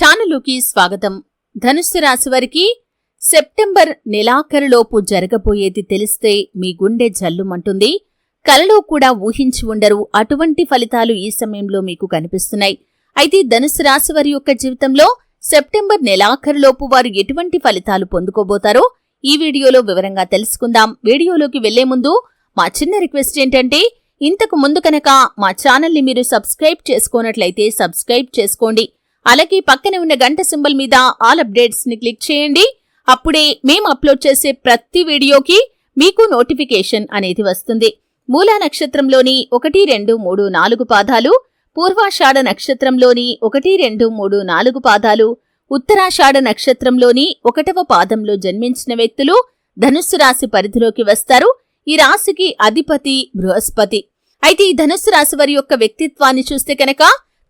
ఛానలుకి స్వాగతం. ధనుస్సు రాశివారికి సెప్టెంబర్ నెలాఖరులోపు జరగబోయేది తెలిస్తే మీ గుండె జల్లుమంటుంది. కలలో కూడా ఊహించి ఉండరు. అటువంటి ఫలితాలు ఈ సమయంలో మీకు కనిపిస్తున్నాయి. అయితే ధనుసు రాశివారి యొక్క జీవితంలో సెప్టెంబర్ నెలాఖరులోపు వారు ఎటువంటి ఫలితాలు పొందుకోబోతారో ఈ వీడియోలో వివరంగా తెలుసుకుందాం. వీడియోలోకి వెళ్ళే ముందు మా చిన్న రిక్వెస్ట్ ఏంటంటే ఇంతకు ముందు కనుక మా ఛానల్ని మీరు సబ్స్క్రైబ్ చేసుకోనట్లయితే సబ్స్క్రైబ్ చేసుకోండి. అలాగే పక్కనే ఉన్న గంట సింబల్ మీద ఆల్ అప్డేట్స్ని క్లిక్ చేయండి. అప్పుడే మేము అప్లోడ్ చేసే ప్రతి వీడియోకి మీకు నోటిఫికేషన్ అనేది వస్తుంది. మూలా నక్షత్రంలోని ఒకటి రెండు మూడు నాలుగు పాదాలు పూర్వాషాఢ నక్షత్రంలోని ఒకటి రెండు మూడు నాలుగు పాదాలు ఉత్తరాషాఢ నక్షత్రంలోని ఒకటవ పాదంలో జన్మించిన వ్యక్తులు ధనుస్సు రాశి పరిధిలోకి వస్తారు. ఈ రాశికి అధిపతి బృహస్పతి. అయితే ఈ ధనుస్సు రాశి వారి యొక్క వ్యక్తిత్వాన్ని చూస్తే కనుక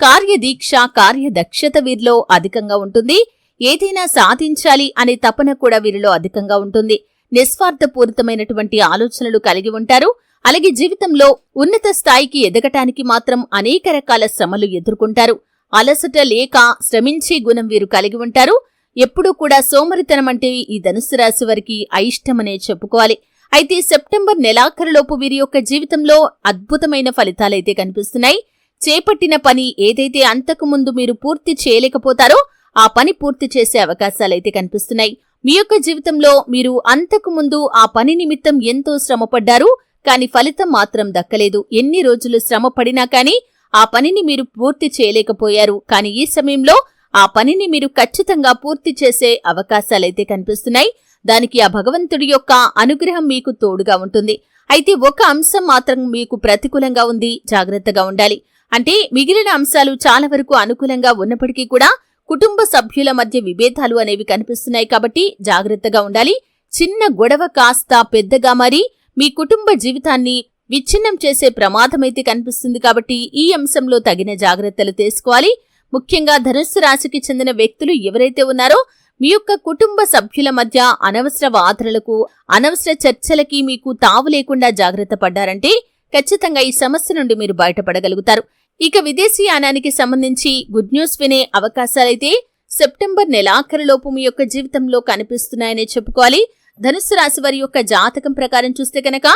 కార్యదీక్ష కార్యదక్షత వీరిలో అధికంగా ఉంటుంది. ఏదైనా సాధించాలి అనే తపన కూడా వీరిలో అధికంగా ఉంటుంది. నిస్వార్థపూరితమైనటువంటి ఆలోచనలు కలిగి ఉంటారు. అలాగే జీవితంలో ఉన్నత స్థాయికి ఎదగటానికి మాత్రం అనేక రకాల శ్రమలు ఎదుర్కొంటారు. అలసట లేక శ్రమించే గుణం వీరు కలిగి ఉంటారు. ఎప్పుడూ కూడా సోమరితనం అంటే ఈ ధనుసు రాశి వారికి అయిష్టమనే చెప్పుకోవాలి. అయితే సెప్టెంబర్ నెలాఖరులోపు వీరి యొక్క జీవితంలో అద్భుతమైన ఫలితాలైతే కనిపిస్తున్నాయి. చేపట్టిన పని ఏదైతే అంతకు ముందు మీరు పూర్తి చేయలేకపోతారో ఆ పని పూర్తి చేసే అవకాశాలైతే కనిపిస్తున్నాయి. మీ యొక్క జీవితంలో మీరు అంతకు ముందు ఆ పని నిమిత్తం ఎంతో శ్రమపడ్డారు కాని ఫలితం మాత్రం దక్కలేదు. ఎన్ని రోజులు శ్రమ పడినా కానీ ఆ పనిని మీరు పూర్తి చేయలేకపోయారు. కాని ఈ సమయంలో ఆ పనిని మీరు ఖచ్చితంగా పూర్తి చేసే అవకాశాలైతే కనిపిస్తున్నాయి. దానికి ఆ భగవంతుడి యొక్క అనుగ్రహం మీకు తోడుగా ఉంటుంది. అయితే ఒక అంశం మాత్రం మీకు ప్రతికూలంగా ఉంది. జాగ్రత్తగా ఉండాలి. అంటే మిగిలిన అంశాలు చాలా వరకు అనుకూలంగా ఉన్నప్పటికీ కూడా కుటుంబ సభ్యుల మధ్య విభేదాలు అనేవి కనిపిస్తున్నాయి కాబట్టి జాగ్రత్తగా ఉండాలి. చిన్న గొడవ కాస్త పెద్దగా మారి మీ కుటుంబ జీవితాన్ని విచ్ఛిన్నం చేసే ప్రమాదమైతే కనిపిస్తుంది కాబట్టి ఈ అంశంలో తగిన జాగ్రత్తలు తీసుకోవాలి. ముఖ్యంగా ధనుస్సు రాశికి చెందిన వ్యక్తులు ఎవరైతే ఉన్నారో మీ యొక్క కుటుంబ సభ్యుల మధ్య అనవసర వాదనలకు అనవసర చర్చలకి మీకు తావు లేకుండా జాగ్రత్త పడ్డారంటే ఖచ్చితంగా ఈ సమస్య నుండి మీరు బయటపడగలుగుతారు. ఇక విదేశీయానానికి సంబంధించి గుడ్ న్యూస్ వినే అవకాశాలైతే సెప్టెంబర్ నెలాఖరులోపు మీ యొక్క జీవితంలో కనిపిస్తున్నాయనే చెప్పుకోవాలి. ధనుస్సు రాశి వారి యొక్క జాతకం ప్రకారం చూస్తే కనుక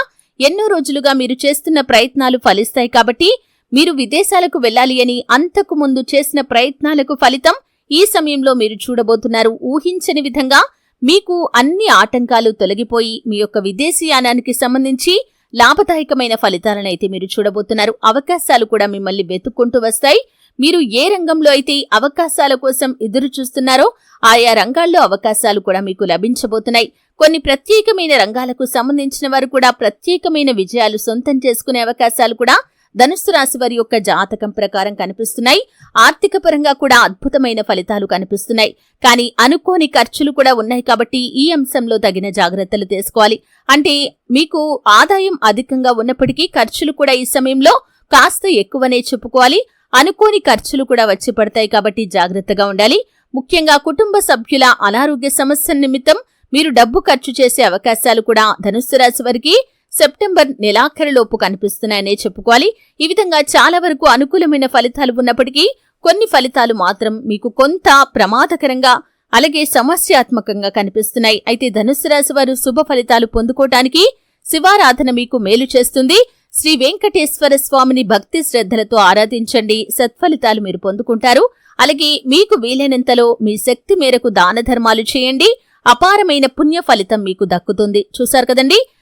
ఎన్నో రోజులుగా మీరు చేస్తున్న ప్రయత్నాలు ఫలిస్తాయి కాబట్టి మీరు విదేశాలకు వెళ్ళాలి అని అంతకు ముందు చేసిన ప్రయత్నాలకు ఫలితం ఈ సమయంలో మీరు చూడబోతున్నారు. ఊహించని విధంగా మీకు అన్ని ఆటంకాలు తొలగిపోయి మీ యొక్క విదేశీయానానికి సంబంధించి లాభదాయకమైన ఫలితాలనైతే మీరు చూడబోతున్నారు. అవకాశాలు కూడా మిమ్మల్ని వెతుక్కుంటూ వస్తాయి. మీరు ఏ రంగంలో అయితే అవకాశాల కోసం ఎదురు చూస్తున్నారో ఆయా రంగాల్లో అవకాశాలు కూడా మీకు లభించబోతున్నాయి. కొన్ని ప్రత్యేకమైన రంగాలకు సంబంధించిన వారు కూడా ప్రత్యేకమైన విజయాలు సొంతం చేసుకునే అవకాశాలు కూడా ధనుస్సు రాశి వారి యొక్క జాతకం ప్రకారం కనిపిస్తున్నాయి. ఆర్థిక పరంగా కూడా అద్భుతమైన ఫలితాలు కనిపిస్తున్నాయి. కానీ అనుకోని ఖర్చులు కూడా ఉన్నాయి కాబట్టి ఈ అంశంలో తగిన జాగ్రత్తలు తీసుకోవాలి. అంటే మీకు ఆదాయం అధికంగా ఉన్నప్పటికీ ఖర్చులు కూడా ఈ సమయంలో కాస్త ఎక్కువనే చెప్పుకోవాలి. అనుకోని ఖర్చులు కూడా వచ్చి పడతాయి కాబట్టి జాగ్రత్తగా ఉండాలి. ముఖ్యంగా కుటుంబ సభ్యుల అనారోగ్య సమస్యల నిమిత్తం మీరు డబ్బు ఖర్చు చేసే అవకాశాలు కూడా ధనుస్సు రాశి వారికి సెప్టెంబర్ నెలాఖరులోపు కనిపిస్తున్నాయనే చెప్పుకోవాలి. ఈ విధంగా చాలా వరకు అనుకూలమైన ఫలితాలు ఉన్నప్పటికీ కొన్ని ఫలితాలు మాత్రం మీకు కొంత ప్రమాదకరంగా అలాగే సమస్యాత్మకంగా కనిపిస్తున్నాయి. అయితే ధనుసు రాశి వారు శుభ ఫలితాలు పొందుకోవటానికి శివారాధన మీకు మేలు చేస్తుంది. శ్రీ వెంకటేశ్వర స్వామిని భక్తి శ్రద్ధలతో ఆరాధించండి. సత్ఫలితాలు మీరు పొందుకుంటారు. అలాగే మీకు వీలైనంతలో మీ శక్తి మేరకు దాన ధర్మాలు చేయండి. అపారమైన పుణ్య ఫలితం మీకు దక్కుతుంది. చూశారు కదండి?